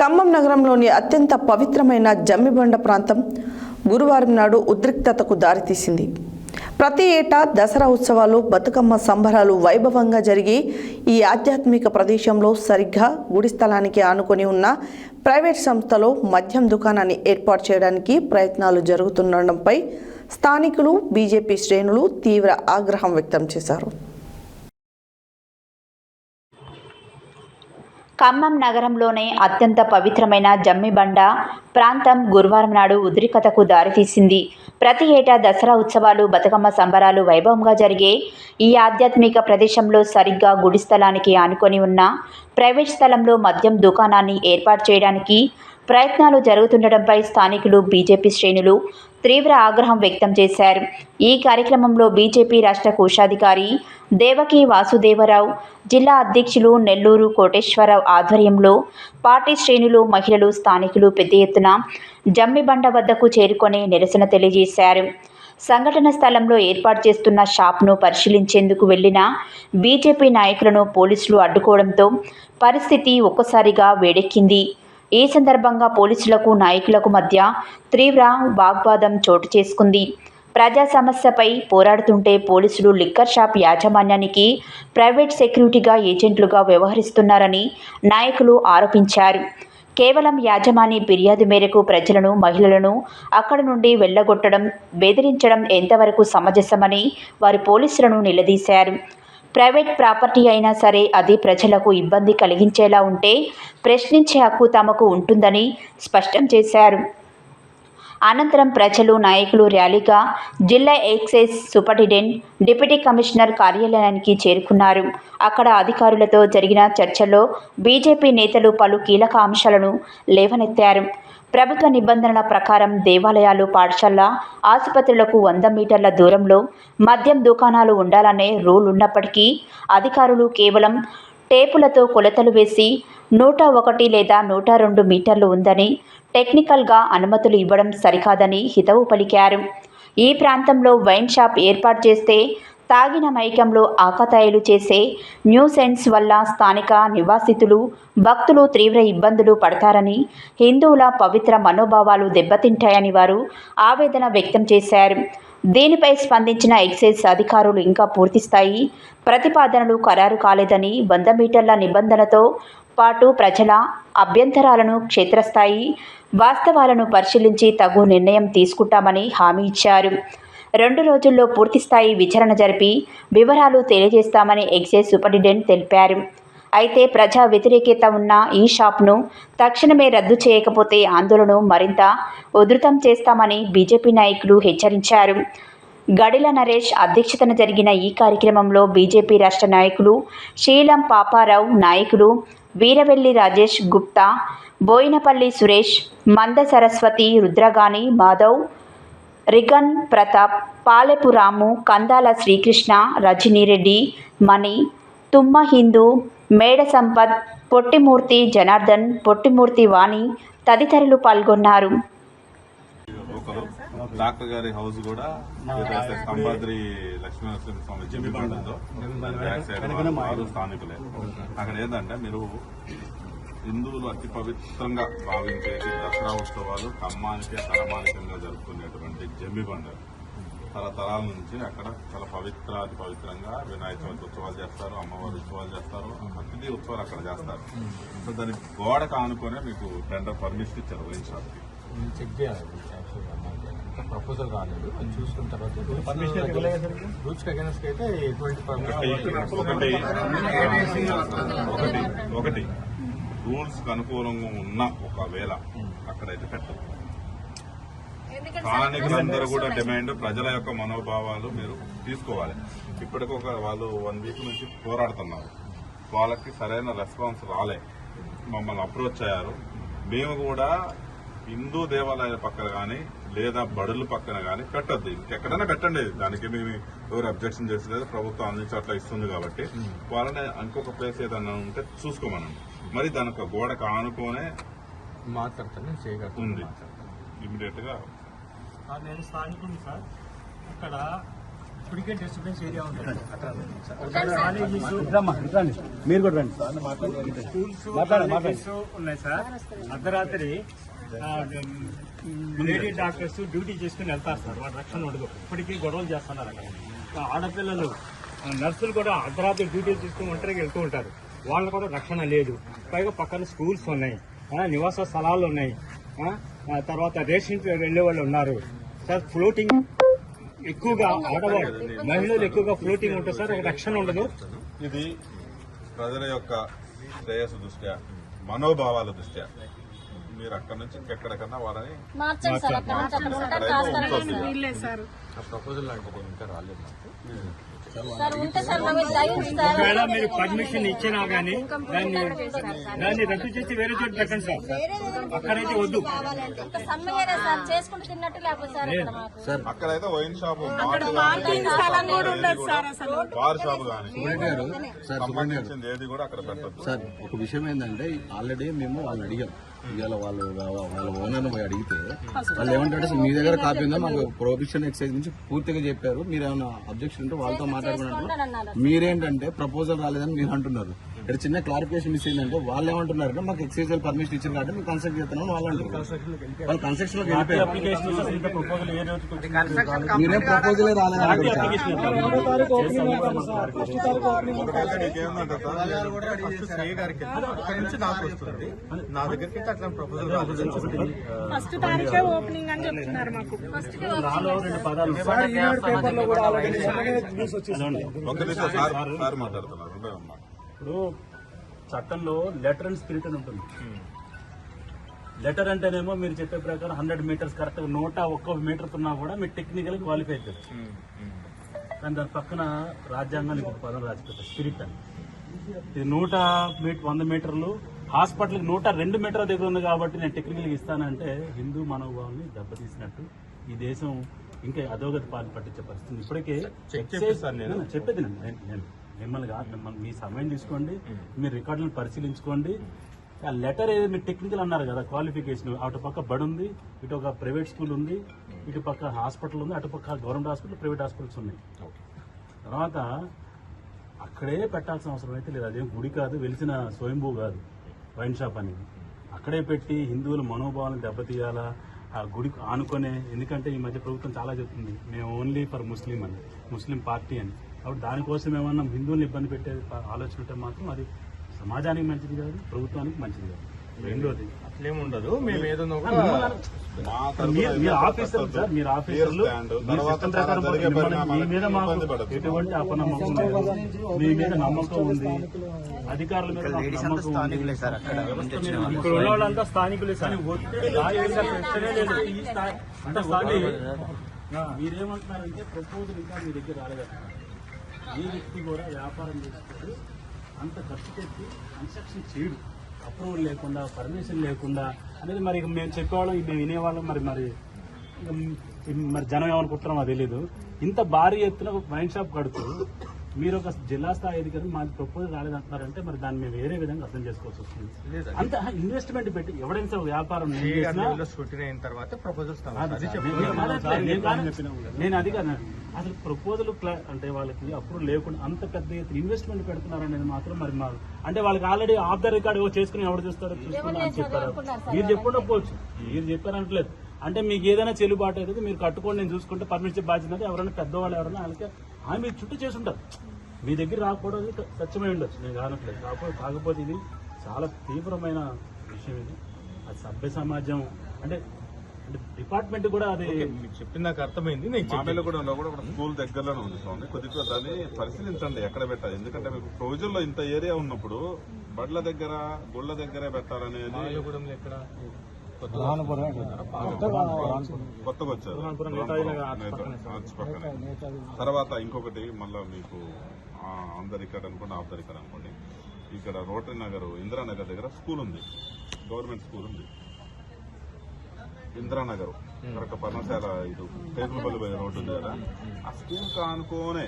ఖమ్మం నగరంలోని అత్యంత పవిత్రమైన జమ్మిబండ ప్రాంతం గురువారం నాడు ఉద్రిక్తతకు దారితీసింది. ప్రతి ఏటా దసరా ఉత్సవాలు బతుకమ్మ సంబరాలు వైభవంగా జరిగి ఈ ఆధ్యాత్మిక ప్రదేశంలో సరిగ్గా గుడి స్థలానికి ఆనుకొని ఉన్న ప్రైవేట్ సంస్థలో మద్యం దుకాణాన్ని ఏర్పాటు చేయడానికి ప్రయత్నాలు జరుగుతుండడంపై స్థానికులు బీజేపీ శ్రేణులు తీవ్ర ఆగ్రహం వ్యక్తం చేశారు. ఖమ్మం నగరంలోనే అత్యంత పవిత్రమైన జమ్మిబండ ప్రాంతం గురువారం నాడు ఉద్రిక్తతకు దారితీసింది. ప్రతి ఏటా దసరా ఉత్సవాలు బతుకమ్మ సంబరాలు వైభవంగా జరిగే ఈ ఆధ్యాత్మిక ప్రదేశంలో సరిగ్గా గుడి స్థలానికి ఆనుకొని ఉన్న ప్రైవేట్ స్థలంలో మద్యం దుకాణాన్ని ఏర్పాటు చేయడానికి ప్రయత్నాలు జరుగుతుండటంపై స్థానికులు బీజేపీ శ్రేణులు తీవ్ర ఆగ్రహం వ్యక్తం చేశారు. ఈ కార్యక్రమంలో బీజేపీ రాష్ట్ర కోశాధికారి దేవకి వాసుదేవరావు జిల్లా అధ్యక్షులు నెల్లూరు కోటేశ్వరరావు ఆధ్వర్యంలో పార్టీ శ్రేణులు మహిళలు స్థానికులు పెద్ద ఎత్తున జమ్మిబండ వద్దకు చేరుకొని నిరసన తెలియజేశారు. సంఘటన స్థలంలో ఏర్పాటు చేస్తున్న షాప్ను పరిశీలించేందుకు వెళ్ళిన బీజేపీ నాయకులను పోలీసులు అడ్డుకోవడంతో పరిస్థితి ఒక్కసారిగా వేడెక్కింది. ఈ సందర్భంగా పోలీసులకు నాయకులకు మధ్య తీవ్ర వాగ్వాదం చోటు చేసుకుంది. ప్రజా సమస్యపై పోరాడుతుంటే పోలీసులు లిక్కర్ షాప్ యాజమాన్యానికి ప్రైవేట్ సెక్యూరిటీగా ఏజెంట్లుగా వ్యవహరిస్తున్నారని నాయకులు ఆరోపించారు. కేవలం యాజమాని ఫిర్యాదు మేరకు ప్రజలను మహిళలను అక్కడి నుండి వెళ్ళగొట్టడం బెదిరించడం ఎంతవరకు సమంజసమని వారు పోలీసులను నిలదీశారు. ప్రైవేట్ ప్రాపర్టీ అయినా సరే అది ప్రజలకు ఇబ్బంది కలిగించేలా ఉంటే ప్రశ్నించే హక్కు తమకు ఉంటుందని స్పష్టం చేశారు. అనంతరం ప్రజలు నాయకులు ర్యాలీగా జిల్లా ఎక్సైజ్ సూపరింటెండెంట్ డిప్యూటీ కమిషనర్ కార్యాలయానికి చేరుకున్నారు. అక్కడ అధికారులతో జరిగిన చర్చల్లో బీజేపీ నేతలు పలు కీలక అంశాలను లేవనెత్తారు. ప్రభుత్వ నిబంధనల ప్రకారం దేవాలయాలు పాఠశాల ఆసుపత్రులకు వంద మీటర్ల దూరంలో మద్యం దుకాణాలు ఉండాలనే రూల్ ఉన్నప్పటికీ అధికారులు కేవలం టేపులతో కొలతలు వేసి నూట ఒకటి లేదా నూట రెండు మీటర్లు ఉందని టెక్నికల్గా అనుమతులు ఇవ్వడం సరికాదని హితవు పలికారు. ఈ ప్రాంతంలో వైన్ షాప్ ఏర్పాటు చేస్తే తాగిన మైకంలో ఆకతాయిలు చేసే న్యూసెన్స్ వల్ల స్థానిక నివాసితులు భక్తులు తీవ్ర ఇబ్బందులు పడతారని హిందువుల పవిత్ర మనోభావాలు దెబ్బతింటాయని వారు ఆవేదన వ్యక్తం చేశారు. దీనిపై స్పందించిన ఎక్సైజ్ అధికారులు ఇంకా పూర్తిస్థాయి ప్రతిపాదనలు ఖరారు కాలేదని వంద మీటర్ల నిబంధనతో పాటు ప్రజల అభ్యంతరాలను క్షేత్రస్థాయి వాస్తవాలను పరిశీలించి తగు నిర్ణయం తీసుకుంటామని హామీ ఇచ్చారు. రెండు రోజుల్లో పూర్తిస్థాయి విచారణ జరిపి వివరాలు తెలియజేస్తామని ఎక్సైజ్ సూపరింటెండెంట్ తెలిపారు. అయితే ప్రజా వ్యతిరేకత ఉన్న ఈ షాప్ను తక్షణమే రద్దు చేయకపోతే ఆందోళన మరింత ఉధృతం చేస్తామని బీజేపీ నాయకులు హెచ్చరించారు. గడిల నరేష్ అధ్యక్షతన జరిగిన ఈ కార్యక్రమంలో బీజేపీ రాష్ట్ర నాయకులు శీలం పాపారావు నాయకులు వీరవెల్లి రాజేష్ గుప్తా బోయినపల్లి సురేష్ మంద సరస్వతి రుద్రగాని మాధవ్ రిగన్ ప్రతాప్ పాలెపురాము కందాల శ్రీకృష్ణ రజనీరెడ్డి మణి తుమ్మ హిందూ మేడ సంపత్ పొట్టిమూర్తి జనార్దన్ పొట్టిమూర్తి వాణి తదితరులు పాల్గొన్నారు. డాక్టర్ గారి హౌస్ కూడా ఏదైతే కంబాద్రి లక్ష్మీనరసింహ స్వామి జమ్మిబండంలో బ్యాక్ సైడ్ స్థానికులే. అక్కడ ఏంటంటే మీరు హిందువులు అతి పవిత్రంగా భావించేది దసరా ఉత్సవాలు ఖమ్మానికి తరమానికంగా జరుపుకునేటువంటి జమ్మిబండ తరతరాల నుంచి అక్కడ చాలా పవిత్ర అతి పవిత్రంగా వినాయక చవితి ఉత్సవాలు చేస్తారు అమ్మవారి ఉత్సవాలు చేస్తారు ప్రతిదీ ఉత్సవాలు అక్కడ చేస్తారు. సో దాని గోడకు ఆనుకొనే మీకు టెండర్ పర్మిషన్ ఇచ్చారు నేను చెక్ చేయాలి. ప్రపోజల్ రాలేదు. అది చూసుకున్న తర్వాత రూల్స్ అగేనెస్ట్ అయితే ఎటువంటి ఒకటి ఒకటి ఒకటి. రూల్స్కు అనుకూలంగా ఉన్న ఒకవేళ అక్కడైతే పెట్టదు స్థానికులందరూ కూడా డిమాండ్ ప్రజల యొక్క మనోభావాలు మీరు తీసుకోవాలి. ఇప్పటికి ఒక వాళ్ళు వన్ వీక్ నుంచి పోరాడుతున్నారు. వాళ్ళకి సరైన రెస్పాన్స్ రాలే. మమ్మల్ని అప్రోచ్ అయ్యారు. మేము కూడా హిందూ దేవాలయాల పక్కన కానీ లేదా బడుల పక్కన కానీ పెట్టద్దు. ఇంకెక్కడైనా పెట్టండి. దానికి మేము ఎవరు అబ్జెక్షన్ చేసలేదు ప్రభుత్వం అన్ని చోట్ల ఇస్తుంది కాబట్టి వాళ్ళని ఇంకొక ప్లేస్ ఏదన్నా ఉంటే చూసుకోమనండి. మరి దానికి ఒక గోడకు ఆనుకోనే మాట్లాడతాను ఉంది. ఇమీడియట్గా సార్ నేను స్థానికుని సార్. అక్కడ ఇప్పటికే డిస్టర్బెన్స్ ఏరియా ఉంటుంది. కాలేజీస్ మీరు కూడా రండి. స్కూల్స్ ఉన్నాయి సార్. అర్ధరాత్రి లేడీ డాక్టర్స్ డ్యూటీ చేసుకుని వెళ్తారు సార్. వాళ్ళ రక్షణ ఉండదు. ఇప్పటికీ గొడవలు చేస్తున్నారు అక్కడ. ఆ ఆడపిల్లలు నర్సులు కూడా అర్ధరాత్రి డ్యూటీలు తీసుకుని ఒంటరిగా వెళ్తూ ఉంటారు. వాళ్ళకు కూడా రక్షణ లేదు. పైగా పక్కన స్కూల్స్ ఉన్నాయి. ఆ, నివాస స్థలాలు ఉన్నాయి. తర్వాత రేషన్ వెళ్ళే వాళ్ళు ఉన్నారు. సార్ ఫ్లోటింగ్ ఎక్కువగా ఆడవాళ్ళు మహిళలు ఎక్కువగా ఫ్లోటింగ్ ఉంటుంది సార్ ఒక రక్షణ ఉండదు. ఇది ప్రజల యొక్క శ్రేయస్సు దృష్ట్యా? మనోభావాల దృష్ట్యా? మీరు అక్కడ నుంచి ఎక్కడికన్నా వాళ్ళని ప్రపోజల్ లాంటిది ఇంకా రాలేదు నాకు సార్ ఉంటే సార్ మేము దయించి సార్ ఒకవేళ మీరు పర్మిషన్ ఇచ్చినా గానీ దాన్ని దాన్ని రద్దు చేసి వేరే చోట పెట్టండి సార్. అక్కడైతే వద్దు. సార్ అక్కడైతే వైన్ షాప్ బార్ షాప్ గారు సంబంధించింది ఏది కూడా అక్కడ పెట్టద్దు. సార్ ఒక విషయం ఏంటంటే ఆల్రెడీ మేము వాళ్ళని అడిగాం. ఇవాళ వాళ్ళు వాళ్ళ ఓనర్ పోయి అడిగితే వాళ్ళు ఏమంటారు? మీ దగ్గర కాపీ ఉందా? మాకు ప్రొహిబిషన్ ఎక్సైజ్ నుంచి పూర్తిగా చెప్పారు. మీరు ఏమైనా అబ్జెక్షన్ ఉంటే వాళ్ళతో మాట్లాడుకున్నట్టు మీరేంటంటే ప్రపోజల్ రాలేదని మీరు అంటున్నారు. ఇక్కడ చిన్న క్లారిఫికేషన్ మిస్ ఏంటంటే వాళ్ళు ఏమంటున్నారంటే మాకు ఎక్సైజ్ పర్మిషన్ ఇచ్చారు కాబట్టి మేము కన్స్ట్రక్ట్ చేస్తున్నాం వాళ్ళు అంటారు వాళ్ళు కన్స్ట్రక్షన్ వచ్చింది? మీరేం ప్రపోజలే నా దగ్గరికి అట్లా రాలేదు ఫస్ట్ తారీఖే ఓపెనింగ్ అని చెప్తున్నారు మాకు నాలో రెండు పదాలు అదండి. ఒక్క నిమిషం సార్ సార్ మాట్లాడుతున్నారు. ఇప్పుడు చట్టంలో లెటర్ అండ్ స్పిరిట్ అని ఉంటుంది. లెటర్ అంటేనేమో మీరు చెప్పే ప్రకారం హండ్రెడ్ మీటర్స్ కరెక్ట్ నూట ఒక్క మీటర్ ఉన్నా కూడా మీరు టెక్నికల్ క్వాలిఫై అవుతారు కానీ దాని పక్కన రాజ్యాంగానికి ఒక పదం రాసిపెట్టారు స్పిరిట్ అని. ఇది నూట మీటర్ వంద మీటర్లు. హాస్పిటల్కి నూట రెండు మీటర్ల దగ్గర ఉంది కాబట్టి నేను టెక్నికల్గా ఇస్తానంటే హిందూ మనోభావాన్ని దెబ్బతీసినట్టు ఈ దేశం ఇంకా అధోగతి పాలు పట్టించే పరిస్థితి. ఇప్పటికే చెప్పేది నేను నేను. మిమ్మల్ని కాదు మిమ్మల్ని మీ సమయం తీసుకోండి మీరు రికార్డులను పరిశీలించుకోండి. ఆ లెటర్ ఏదో? మీరు టెక్నికల్ అన్నారు కదా క్వాలిఫికేషన్. అటు పక్క బడి ఉంది ఇటు ఒక ప్రైవేట్ స్కూల్ ఉంది ఇటు పక్క హాస్పిటల్ ఉంది అటు పక్క గవర్నమెంట్ హాస్పిటల్ ప్రైవేట్ హాస్పిటల్స్ ఉన్నాయి. తర్వాత అక్కడే పెట్టాల్సిన అవసరం అయితే లేదు. అదేం గుడి కాదు వెలిసిన స్వయంభూ కాదు వైన్ షాప్ అనేది అక్కడే పెట్టి హిందువుల మనోభావాలను దెబ్బతీయాలా? ఆ గుడికి ఆనుకొనే ఎందుకంటే ఈ మధ్య ప్రభుత్వం చాలా చెప్తుంది మేము ఓన్లీ ఫర్ ముస్లిం అని ముస్లిం పార్టీ అని. కాబట్టి దానికోసం ఏమన్నా హిందువులను ఇబ్బంది పెట్టే ఆలోచన ఉంటే మాత్రం అది సమాజానికి మంచిది కాదు ప్రభుత్వానికి మంచిది కాదు. రెండోది. అట్లేముండదు. మేము మీరు- సార్ ఆఫీసర్లు. మీ మీ మీద మాకు ఇబ్బంది పడొచ్చు. ఎటువంటి అపనమ్మకం లేదు. మీ మీద నమ్మకం ఉంది. అధికారుల మీద మాకు నమ్మకం ఉంది. ఇక్కడ ఉన్న వాళ్ళంతా స్థానికులే సార్. అంటే మీరేమంటున్నారంటే ప్రపోజల్ ఇంకా మీ దగ్గర రాలేదంటున్నారు ఏ వ్యక్తి కూడా వ్యాపారం చేసేటప్పుడు అంత ఖర్చు పెట్టి కన్స్ట్రక్షన్ చేయడు. అప్రూవల్ లేకుండా పర్మిషన్ లేకుండా అనేది మరి మేము చెప్పేవాళ్ళం మేము వినేవాళ్ళం మరి మరి మరి జనం ఏమనుకుంటున్నామో తెలియదు ఇంత భారీ ఎత్తున వైన్ షాప్ కడుతూ మీరు ఒక జిల్లా స్థాయి అధికారి మాకు ప్రపోజల్ రాలేదంటున్నారంటే మరి దాన్ని మేము వేరే విధంగా అర్థం చేసుకోవాల్సి వస్తుంది. అంత ఇన్వెస్ట్మెంట్ పెట్టి ఎవడైనా సరే వ్యాపారం అయిన తర్వాత ప్రపోజల్స్ నేను అది కాదు. అసలు ప్రపోజల్ అంటే వాళ్ళకి అప్పుడు లేకుండా అంత పెద్ద ఎత్తున ఇన్వెస్ట్మెంట్ పెడుతున్నారు అనేది మాత్రం మరి మా అంటే వాళ్ళకి ఆల్రెడీ ఆఫ్ ద రికార్డ్ చేసుకుని ఎవరు చూస్తారో చూసుకుని అని చెప్పారు. మీరు చెప్పుండకపోవచ్చు మీరు చెప్పారంటలేదు అంటే మీకు ఏదైనా చెల్లుబాటు అయితే మీరు కట్టుకోండి నేను చూసుకుంటే పర్మిషన్ బాధ్యత ఎవరైనా పెద్దవాళ్ళు ఎవరైనా వాళ్ళకి ఆమె మీరు చుట్టూ చేసి ఉంటారు. మీ దగ్గర రాకపోవడం సత్యమై ఉండొచ్చు. నేను కానట్లేదు. కాకపోతే కాకపోతే ఇది చాలా తీవ్రమైన విషయం ఇది. అది సభ్య సమాజం. అంటే అంటే డిపార్ట్మెంట్ కూడా అది మీకు చెప్పింది నాకు అర్థమైంది. నేను చెప్పాను. మామిళ్ళగూడెంలో కూడా ఒక స్కూల్ దగ్గరలోనే ఉంది స్వామి. కొద్దిగా దాన్ని పరిశీలించండి ఎక్కడ పెట్టాలి. ఎందుకంటే మీకు ప్రొవిజన్లో ఇంత ఏరియా ఉన్నప్పుడు బడ్ల దగ్గర గుళ్ళ దగ్గరే పెట్టాలనేది కొత్తగా వచ్చారు తర్వాత ఇంకొకటి మళ్ళా మీకు అందరు ఇక్కడ అనుకోండి ఆఫ్ ఇక్కడ అనుకోండి. ఇక్కడ రోటరీ నగర్ ఇందిరానగర్ దగ్గర స్కూల్ ఉంది. గవర్నమెంట్ స్కూల్ ఉంది. ఇందిరానగర్. కరెక్ట్ పర్ణశాల ఇది టేకులపల్లి పోయే రోడ్డు ఉంది కదా. ఆ స్కూల్ కానుకోనే